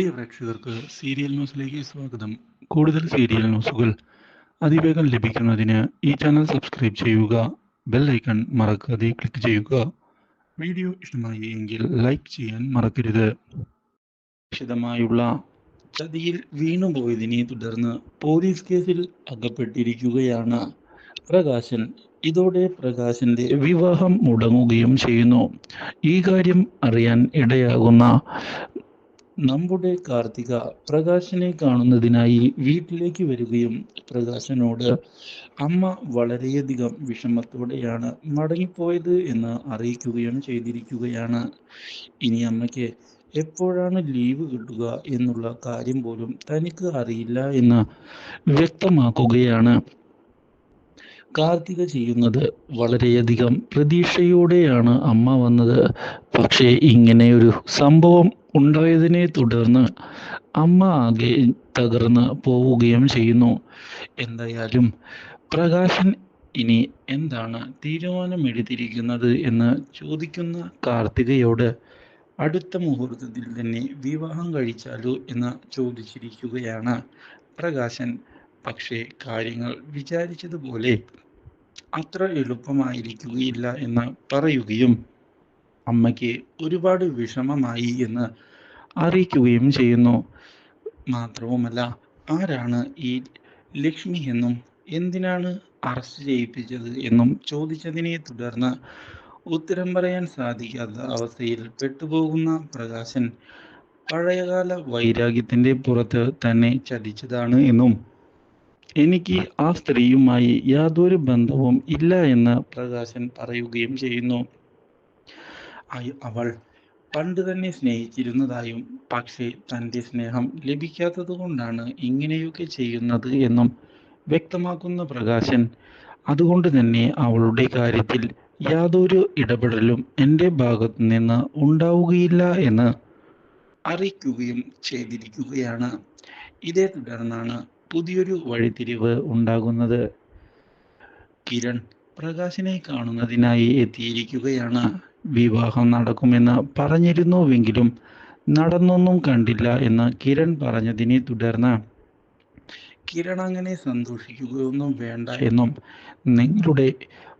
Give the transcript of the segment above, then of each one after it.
പ്രിയ പ്രേക്ഷകർക്ക് സീരിയൽ ന്യൂസിലേക്ക് സ്വാഗതം. കൂടുതൽ സീരിയൽ ന്യൂസുകൾ അതിവേഗം ലഭിക്കുന്നതിന് ഈ ചാനൽ സബ്സ്ക്രൈബ് ചെയ്യുക ബെൽ ഐക്കൺ മറക്കാതെ ക്ലിക്ക് ചെയ്യുക. വീഡിയോ ഇഷ്ടമായി എങ്കിൽ ലൈക്ക് ചെയ്യാൻ മറക്കരുത്. വിശദമായുള്ള ചതിയിൽ വീണുപോയതിനെ തുടർന്ന് പോലീസ് കേസിൽ അകപ്പെട്ടിരിക്കുകയാണ് പ്രകാശൻ. ഇതോടെ പ്രകാശന്റെ വിവാഹം മുടങ്ങുകയും ചെയ്യുന്നു. ഈ കാര്യം അറിയാൻ ഇടയാകുന്ന നമ്മുടെ കാർത്തിക പ്രകാശനെ കാണുന്നതിനായി വീട്ടിലേക്ക് വരികയും പ്രകാശനോട് അമ്മ വളരെയധികം വിഷമത്തോടെയാണ് മടങ്ങിപ്പോയത് എന്ന് അറിയിക്കുകയും ചെയ്തിരിക്കുകയാണ്. ഇനി അമ്മയ്ക്ക് എപ്പോഴാണ് ലീവ് കിട്ടുക എന്നുള്ള കാര്യം പോലും തനിക്ക് അറിയില്ല എന്ന് വ്യക്തമാക്കുകയാണ്. കാർത്തിക ചെയ്യുന്നത് വളരെയധികം പ്രതീക്ഷയോടെയാണ് അമ്മ വന്നത്. പക്ഷേ ഇങ്ങനെയൊരു സംഭവം ഉണ്ടായതിനെ തുടർന്ന് അമ്മ ആകെ തകർന്ന് പോവുകയും ചെയ്യുന്നു. എന്തായാലും പ്രകാശൻ ഇനി എന്താണ് തീരുമാനമെടുത്തിരിക്കുന്നത് എന്ന് ചോദിക്കുന്ന കാർത്തികയോട് അടുത്ത മുഹൂർത്തത്തിൽ തന്നെ വിവാഹം കഴിച്ചാലോ എന്ന് ചോദിച്ചിരിക്കുകയാണ് പ്രകാശൻ. പക്ഷേ കാര്യങ്ങൾ വിചാരിച്ചതുപോലെ അത്ര എളുപ്പമായിരിക്കുകയില്ല എന്ന് പറയുകയും അമ്മയ്ക്ക് ഒരുപാട് വിഷമമായി എന്ന് അറിയിക്കുകയും ചെയ്യുന്നു. മാത്രവുമല്ല ആരാണ് ഈ ലക്ഷ്മി എന്നും എന്തിനാണ് അറസ്റ്റ് ചെയ്യിപ്പിച്ചത് എന്നും ചോദിച്ചതിനെ തുടർന്ന് ഉത്തരം പറയാൻ സാധിക്കാത്ത അവസ്ഥയിൽ പെട്ടുപോകുന്ന പ്രകാശൻ പഴയകാല വൈരാഗ്യത്തിന്റെ പുറത്ത് തന്നെ ചതിച്ചതാണ് എന്നും എനിക്ക് ആ സ്ത്രീയുമായി യാതൊരു ബന്ധവും ഇല്ല എന്ന് പ്രകാശൻ പറയുകയും ചെയ്യുന്നു. അവൾ പണ്ട് തന്നെ സ്നേഹിച്ചിരുന്നതായും പക്ഷേ തന്റെ സ്നേഹം ലഭിക്കാത്തതുകൊണ്ടാണ് ഇങ്ങനെയൊക്കെ ചെയ്യുന്നത് എന്നും വ്യക്തമാക്കുന്ന പ്രകാശൻ അതുകൊണ്ട് തന്നെ അവളുടെ കാര്യത്തിൽ യാതൊരു ഇടപെടലും എന്റെ ഭാഗത്തു നിന്ന് ഉണ്ടാവുകയില്ല എന്ന് അറിയിക്കുകയും ചെയ്തിരിക്കുകയാണ്. ഇതേ തുടർന്നാണ് പുതിയൊരു വഴിത്തിരിവ് ഉണ്ടാകുന്നത്. കിരൺ പ്രകാശിനെ കാണുന്നതിനായി എത്തിയിരിക്കുകയാണ്. വിവാഹം നടക്കുമെന്ന് പറഞ്ഞിരുന്നുവെങ്കിലും നടന്നൊന്നും കണ്ടില്ല എന്ന് കിരൺ പറഞ്ഞതിനെ തുടർന്ന് കിരൺ അങ്ങനെ സന്തോഷിക്കുകയൊന്നും വേണ്ട എന്നും നിങ്ങളുടെ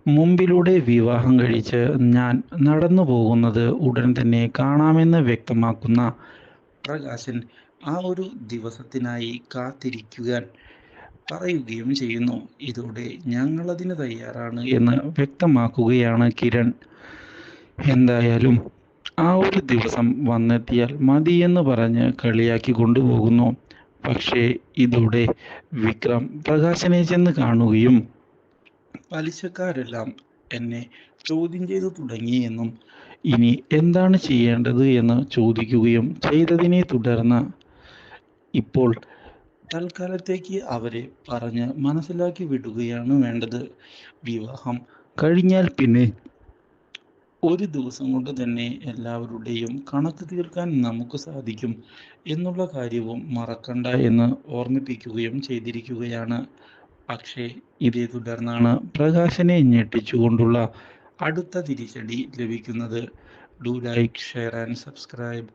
മുമ്പിലൂടെ വിവാഹം കഴിച്ച് ഞാൻ നടന്നു പോകുന്നത് ഉടൻ തന്നെ കാണാമെന്ന് വ്യക്തമാക്കുന്ന പ്രകാശൻ ആ ഒരു ദിവസത്തിനായി കാത്തിരിക്കുവാൻ പറയുകയും ചെയ്യുന്നു. ഇതോടെ ഞങ്ങളതിന് തയ്യാറാണ് എന്ന് വ്യക്തമാക്കുകയാണ് കിരൺ. എന്തായാലും ആ ഒരു ദിവസം വന്നെത്തിയാൽ മതി എന്ന് പറഞ്ഞ് കളിയാക്കി കൊണ്ടുപോകുന്നു. പക്ഷേ ഇതോടെ വിക്രം പ്രകാശനെ ചെന്ന് കാണുകയും പലിശക്കാരെല്ലാം എന്നെ ചോദ്യം ചെയ്തു തുടങ്ങിയെന്നും ഇനി എന്താണ് ചെയ്യേണ്ടത് എന്ന് ചോദിക്കുകയും ചെയ്തതിനെ തുടർന്ന് ഇപ്പോൾ തൽക്കാലത്തേക്ക് അവരെ പറഞ്ഞ് മനസ്സിലാക്കി വിടുകയാണ് വേണ്ടത്. വിവാഹം കഴിഞ്ഞാൽ പിന്നെ ഒരു ദിവസം കൊണ്ട് തന്നെ എല്ലാവരുടെയും കണക്ക് തീർക്കാൻ നമുക്ക് സാധിക്കും എന്നുള്ള കാര്യവും മറക്കണ്ട എന്ന് ഓർമ്മിപ്പിക്കുകയും ചെയ്തിരിക്കുകയാണ്. പക്ഷേ ഇതേ തുടർന്നാണ് പ്രകാശനെ ഞെട്ടിച്ചുകൊണ്ടുള്ള അടുത്ത തിരിച്ചടി ലഭിക്കുന്നത്. Do like share and subscribe